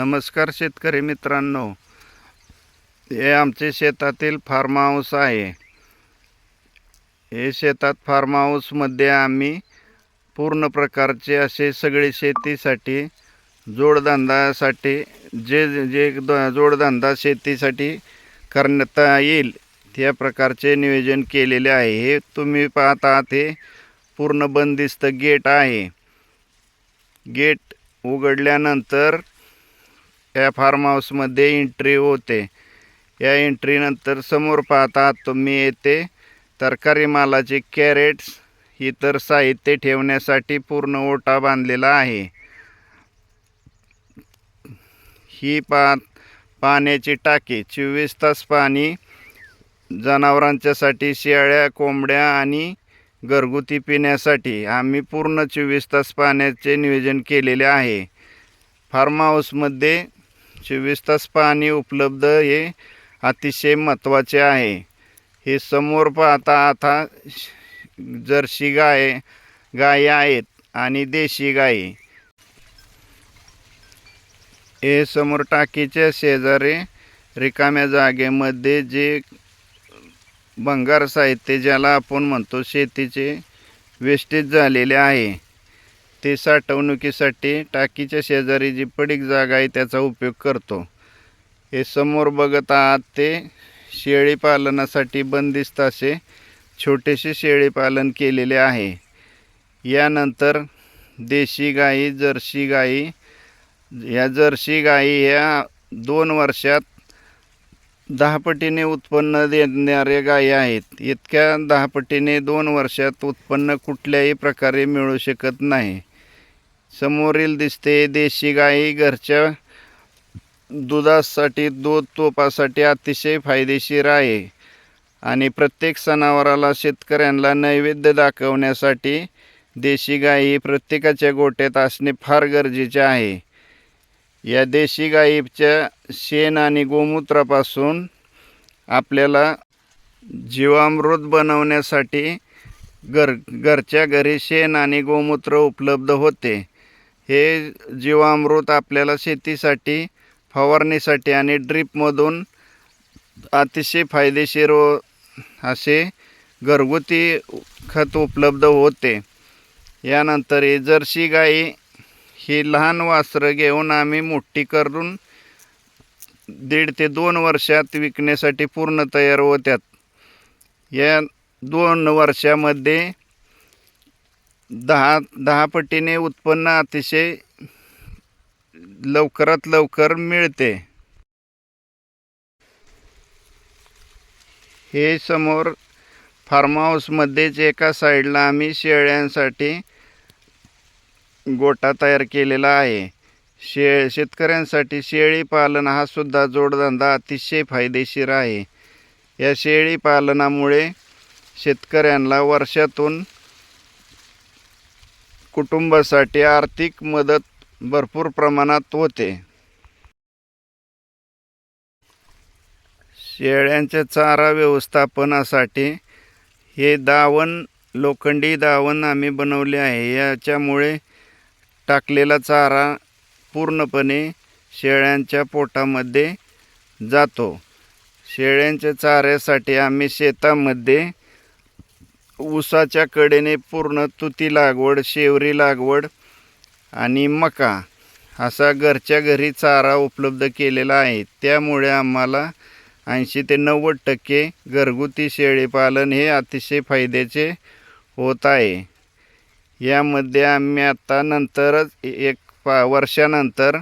नमस्कार शेतकरी मित्रांनो. हे आमचे शेतातील फार्म हाऊस आहे. हे शेतात फार्म हाऊसमध्ये आम्ही पूर्ण प्रकारचे असे सगळे शेतीसाठी जोडधंदासाठी जे जे द- जोडधंदा शेतीसाठी करण्यात येईल त्या प्रकारचे नियोजन केलेले आहे. हे तुम्ही पाहत आहात हे पूर्ण बंदिस्त गेट आहे. गेट उघडल्यानंतर या फार्म हाऊसमध्ये एंट्री होते. या एंट्रीनंतर समोर पाहता तुम्ही येते तरकारी मालाचे कॅरेट्स इतर साहित्य ठेवण्यासाठी पूर्ण ओटा बांधलेला आहे. ही पा पाण्याची टाकी चोवीस तास पाणी जनावरांच्यासाठी शेळ्या कोंबड्या आणि घरगुती पिण्यासाठी आम्ही पूर्ण चोवीस तास पाण्याचे नियोजन केलेले आहे. फार्म हाऊसमध्ये चोवीस तास पाणी उपलब्ध हे अतिशय महत्त्वाचे आहे. हे समोर पाहता आता जर्सी गाय गायी आहेत आणि देशी गायी. हे समोर टाकीच्या शेजारी रिकाम्या जागेमध्ये जे भंगार साहित्य ज्याला आपण म्हणतो शेतीचे वेस्टेज झालेले आहे. ते साठवणुकीसाठी टाकीच्या शेजारी जी पडीक जागा आहे त्याचा उपयोग करतो. हे समोर बघत आहात ते शेळी पालनासाठी बंदिस्त असे छोटेसे शेळी पालन केलेले आहे. यानंतर देशी गाई जर्सी गाई या जर्सी गाई ह्या दोन वर्षात दहापटीने उत्पन्न देणाऱ्या गायी आहेत. इतक्या दहापटीने दोन वर्षात उत्पन्न कुठल्याही प्रकारे मिळू शकत नाही. समोरील दिसते देशी गाई घरच्या दुधासाठी दूध तुपासाठी अतिशय फायदेशीर आहे. आणि प्रत्येक सणावाराला शेतकऱ्यांना नैवेद्य दाखवण्यासाठी देशी गाई प्रत्येकाच्या गोट्यात असणे फार गरजेचे आहे. या देशी गाईच्या शेण आणि गोमूत्रापासून आपल्याला जीवामृत बनवण्यासाठी घर घरच्या घरी शेण आणि गोमूत्र उपलब्ध होते. हे जीवामृत आपल्याला शेतीसाठी फवारणीसाठी आणि ड्रीपमधून अतिशय फायदेशीर व असे घरगुती खत उपलब्ध होते. यानंतर ही जर्सी गाई ही लहान वासरं घेऊन आम्ही मोठी करून दीड ते दोन वर्षात विकण्यासाठी पूर्ण तयार होत्यात. या दोन वर्षामध्ये दहा दहा पटीने उत्पन्न अतिशय लवकरात लवकर मिळते. हे समोर फार्म हाऊसमध्येच एका साईडला आम्ही शेळ्यांसाठी गोटा तयार केलेला आहे. शे शेतकऱ्यांसाठी शेळी पालन हा सुद्धा जोडधंदा अतिशय फायदेशीर आहे. या शेळी पालनामुळे शेतकऱ्यांना वर्षातून कुटुंबासाठी आर्थिक मदत भरपूर प्रमाणात होते. शेळ्यांच्या चारा व्यवस्थापनासाठी हे दावण लोखंडी दावण आम्ही बनवले आहे. याच्यामुळे टाकलेला चारा पूर्णपणे शेळ्यांच्या पोटामध्ये जातो. शेळ्यांच्या चाऱ्यासाठी आम्ही शेतामध्ये ऊसाच्या कडेने पूर्ण तुती लागवड शेवरी लागवड आणि मका असा घरच्या घरी चारा उपलब्ध केलेला आहे. त्यामुळे आम्हाला ऐंशी ते नव्वद टक्के घरगुती शेळीपालन हे अतिशय फायद्याचे होत आहे. यामध्ये आम्ही आता नंतरच एक पा वर्षानंतर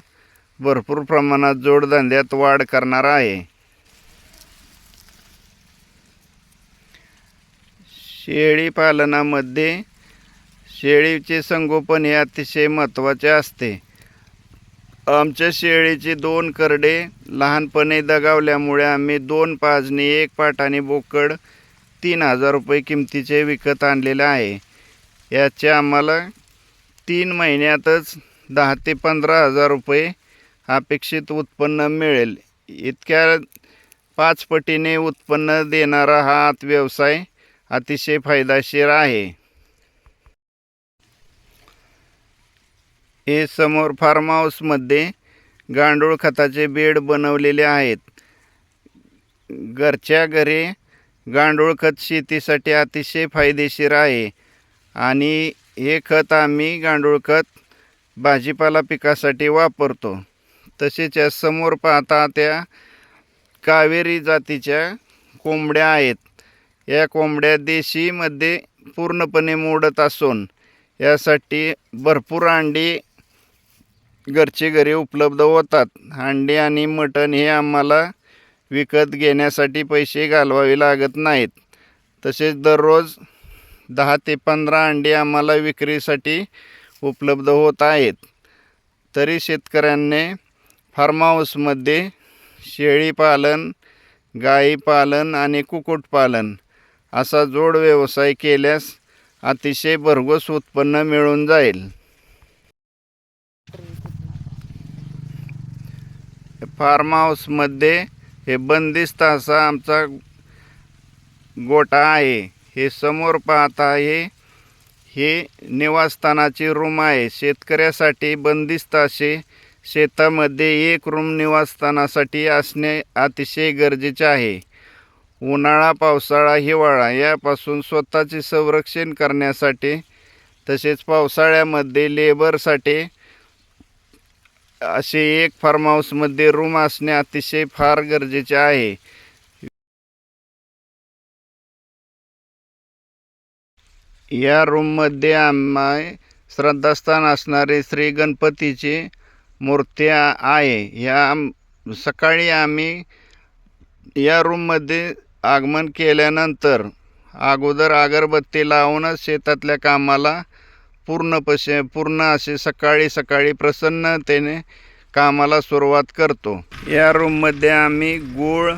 भरपूर प्रमाणात जोडधंद्यात वाढ करणार आहे. शेळी पालनामध्ये शेळीचे संगोपन हे अतिशय महत्त्वाचे असते. आमच्या शेळीचे दोन करडे लहानपणी दगावल्यामुळे आम्ही दोन पाजणी एक पाटाने बोकड तीन हजार रुपये किमतीचे विकत आणलेले आहे. याचे आम्हाला तीन महिन्यातच दहा ते पंधरा हजार रुपये अपेक्षित उत्पन्न मिळेल. इतक्या पाच पटीने उत्पन्न देणारा हा व्यवसाय अतिशय फायदेशीर आहे. हे समोर फार्म हाऊसमध्ये गांडूळ खताचे बेड बनवलेले आहेत. घरच्या घरी गांडूळ खत शेतीसाठी अतिशय फायदेशीर आहे. आणि हे खत आम्ही गांडूळ खत भाजीपाला पिकासाठी वापरतो. तसेच या समोर पाहता त्या कावेरी जातीच्या कोंबड्या आहेत. या कोंबड्या देशीमध्ये पूर्णपणे मोडत असून यासाठी भरपूर अंडी घरचे घरी उपलब्ध होतात. अंडी आणि मटण हे आम्हाला विकत घेण्यासाठी पैसे घालवावे लागत नाहीत. तसेच दररोज दहा ते पंधरा अंडी आम्हाला विक्रीसाठी उपलब्ध होत आहेत. तरी शेतकऱ्यांनी फार्म हाऊसमध्ये शेळीपालन गाईपालन आणि कुक्कुटपालन असा जोड व्यवसाय केल्यास अतिशय भरघोस उत्पन्न मिळून जाईल. फार्म हाऊसमध्ये हे बंदिस्त असा आमचा गोटा आहे. हे समोर पाहता आहे हे निवासस्थानाची रूम आहे. शेतकऱ्यासाठी बंदिस्त असे शेतामध्ये एक रूम निवासस्थानासाठी असणे अतिशय गरजेचे आहे. उन्हाळा पावसाळा हिवाळा यापासून स्वतःचे संरक्षण करण्यासाठी तसेच पावसाळ्यामध्ये लेबरसाठी असे एक फार्म हाऊसमध्ये रूम असणे अतिशय फार गरजेचे आहे. या रूममध्ये आम्हा श्रद्धास्थान असणारे श्री गणपतीची मूर्ती आहे. या सकाळी आम्ही या रूममध्ये आगमन केल्यानंतर अगोदर अगरबत्ती लावूनच शेतातल्या कामाला पूर्ण पशे पूर्ण असे सकाळी सकाळी प्रसन्नतेने कामाला सुरुवात करतो. या रूममध्ये आम्ही गूळ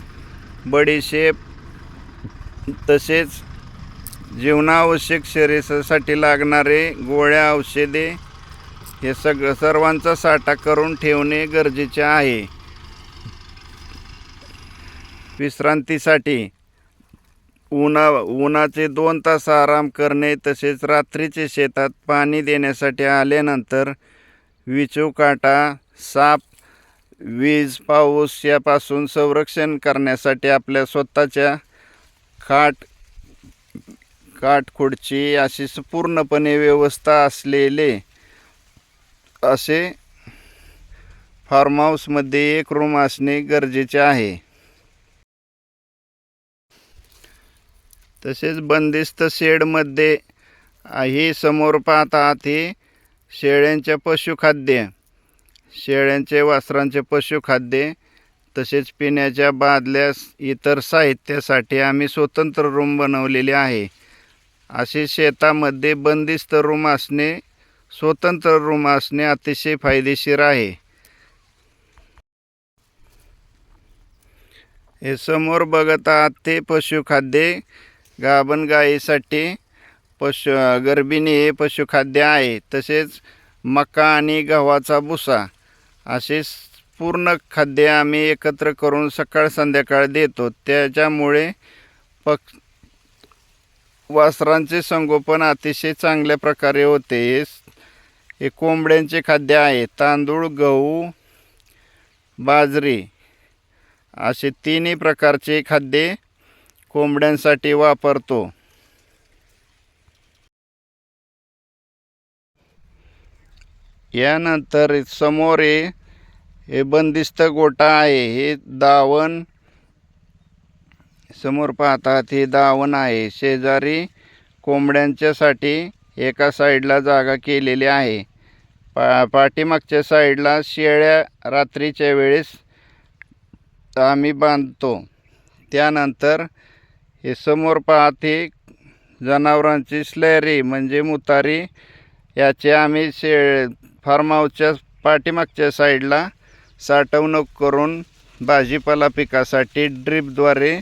बडीशेप तसेच जीवनावश्यक शरीरासाठी लागणारे गोळ्या औषधे हे सगळं सर्वांचा साठा करून ठेवणे गरजेचे आहे. विश्रांतीसाठी उन्हा उन्हाचे दोन तास आराम करणे तसेच रात्रीचे शेतात पाणी देण्यासाठी आल्यानंतर विचूकाटा साप वीज पाऊस यापासून संरक्षण करण्यासाठी आपल्या स्वतःच्या खाट काठ अशी स- पूर्णपणे व्यवस्था असलेले असे फार्म हाऊसमध्ये एक रूम असणे गरजेचे आहे. तसेच बंदिस्त शेडमध्ये आ, ही समोर पाहत आहात ही शेळ्यांच्या पशुखाद्य. शेळ्यांचे वासरांचे पशुखाद्य तसेच पिण्याच्या बादल्या इतर साहित्यासाठी आम्ही स्वतंत्र रूम बनवलेले आहे. असे शेतामध्ये बंदिस्त रूम असणे स्वतंत्र रूम असणे अतिशय फायदेशीर आहे. हे समोर बघत आहात ते पशुखाद्य गाभण गायीसाठी पशु गर्भिणी हे पशुखाद्य आहे. तसेच मका आणि गव्हाचा भुसा असे पूर्ण खाद्य आम्ही एकत्र करून सकाळ संध्याकाळ देतो. त्याच्यामुळे पक् वासरांचे संगोपन अतिशय चांगल्या प्रकारे होते. हे हे कोंबड्यांचे खाद्य आहे. तांदूळ गहू बाजरी असे तिन्ही प्रकारचे खाद्य कोंबड्यांसाठी वापरतो. यानंतर समोर हे हे बंदिस्त गोटा आहे. हे दावण समोर पाहतात हे दावण आहे. शेजारी कोंबड्यांच्यासाठी एका साईडला जागा केलेली आहे. पा पाठीमागच्या साईडला शेळ्या रात्रीच्या वेळेस आम्ही बांधतो. त्यानंतर हे समोर पाहते जनावरांची स्लॅरी म्हणजे मुतारी याचे आम्ही शे फार्म हाऊसच्या पाठीमागच्या साईडला साठवणूक करून भाजीपाला पिकासाठी ड्रीपद्वारे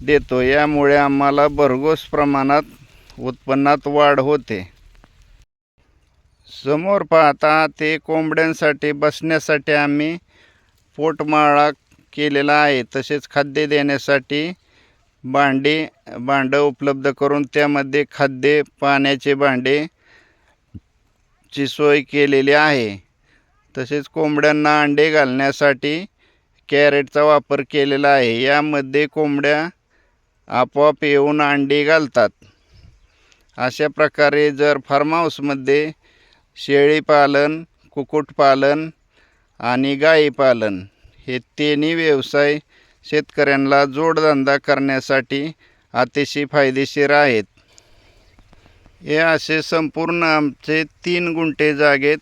देतो. यामुळे आम्हाला भरघोस प्रमाणात उत्पन्नात वाढ होते. समोर पाहता ते कोंबड्यांसाठी बसण्यासाठी आम्ही पोटमाळा केलेला आहे. तसेच खाद्य देण्यासाठी भांडी भांडं उपलब्ध करून त्यामध्ये खाद्य पाण्याचे भांडे ची सोय केलेली आहे. तसेच कोंबड्यांना अंडे घालण्यासाठी कॅरेटचा वापर केलेला आहे. यामध्ये कोंबड्या आपोआप येऊन अंडी घालतात. अशा प्रकारे जर फार्म हाऊसमध्ये शेळीपालन कुक्कुटपालन आणि गायीपालन हे तिन्ही व्यवसाय शेतकऱ्यांना जोडधंदा करण्यासाठी अतिशय फायदेशीर आहेत. हे असे संपूर्ण आमचे तीन गुंठे जागेत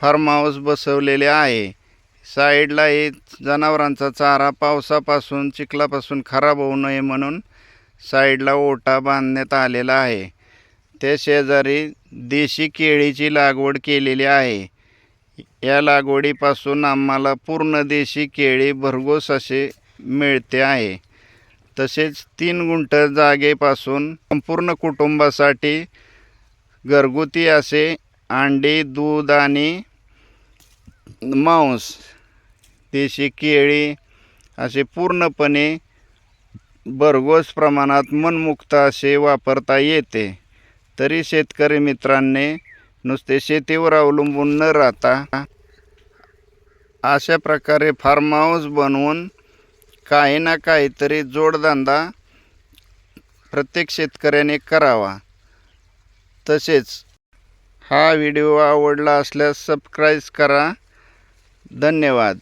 फार्म हाऊस बसवलेले आहे. साईडला हे जनावरांचा चारा पावसापासून चिखलापासून खराब होऊ नये म्हणून साईडला ओटा बांधण्यात आलेला आहे. त्या शेजारी देशी केळीची लागवड केलेली आहे. या लागवडीपासून आम्हाला पूर्ण देशी केळी भरघोस असे मिळते आहे. तसेच तीन गुंठ जागेपासून संपूर्ण कुटुंबासाठी घरगुती असे अंडी दूध आणि मांस देशी केळी असे पूर्णपणे भरघोस प्रमाणात मनमुक्त असे वापरता येते. तरी शेतकरी मित्रांनी नुसते शेतीवर अवलंबून न राहता अशा प्रकारे फार्म हाऊस बनवून काही ना काहीतरी जोडधंदा प्रत्येक शेतकऱ्याने करावा. तसेच हा व्हिडिओ आवडला असल्यास सबस्क्राईब करा. धन्यवाद.